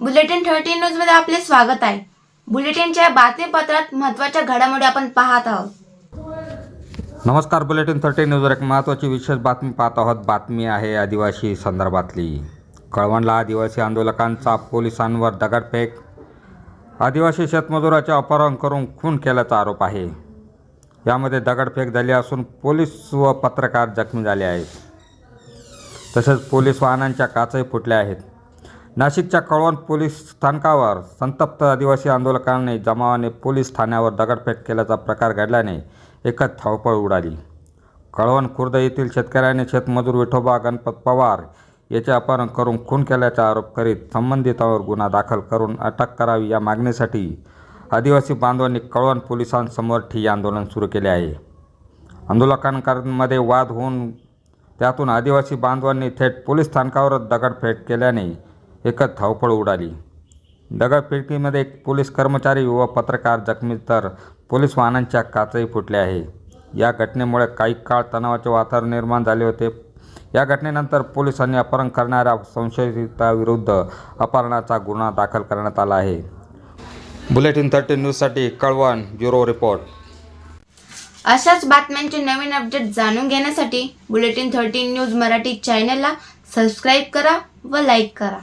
Bulletin thirty न्यूजमध्ये आपले स्वागत आहे. बुलेटिनच्या बातमीपत्रात महत्त्वाच्या घडामोडी आपण पाहत आहोत. नमस्कार बुलेटिन थर्टी न्यूजवर एक महत्त्वाची विशेष बातमी पाहत आहोत. बातमी आहे आदिवासी संदर्भातली. कळवणला आदिवासी आंदोलकांचा पोलिसांवर दगडफेक. आदिवासी शेतमजुराचे अपहरण करून खून केल्याचा आरोप आहे. यामध्ये दगडफेक झाली असून पोलीस व पत्रकार जखमी झाले आहेत. तसेच पोलीस वाहनांच्या काचही फुटल्या आहेत. नाशिकच्या कळवण पोलीस स्थानकावर संतप्त आदिवासी आंदोलकांनी जमावाने पोलीस ठाण्यावर दगडफेक केल्याचा प्रकार घडल्याने एकच धावपळ उडाली. कळवण खुर्द येथील शेतकऱ्याने शेतमजूर विठोबा गणपत पवार याचे अपहरण करून खून केल्याचा आरोप करीत संबंधितांवर गुन्हा दाखल करून अटक करावी या मागणीसाठी आदिवासी बांधवांनी कळवण पोलिसांसमोर ठिय्या आंदोलन सुरू केले आहे. आंदोलकांमध्ये वाद होऊन त्यातून आदिवासी बांधवांनी थेट पोलीस स्थानकावरच दगडफेक केल्याने एकच धावपळ उडाली. दगडफेकीमध्ये एक पोलीस कर्मचारी व पत्रकार जखमी तर पोलीस वाहनांच्या काचही फुटल्या आहे. या घटनेमुळे काही काळ तणावाचे वातावरण निर्माण झाले होते. या घटनेनंतर पोलिसांनी अपहरण करणाऱ्या संशयिताविरुद्ध अपहरणाचा गुन्हा दाखल करण्यात आला आहे. बुलेटिन थर्टी न्यूजसाठी कळवण ब्युरो रिपोर्ट. अशाच बातम्यांचे नवीन अपडेट जाणून घेण्यासाठी बुलेटिन थर्टी न्यूज मराठी चॅनलला सबस्क्राईब करा व लाईक करा.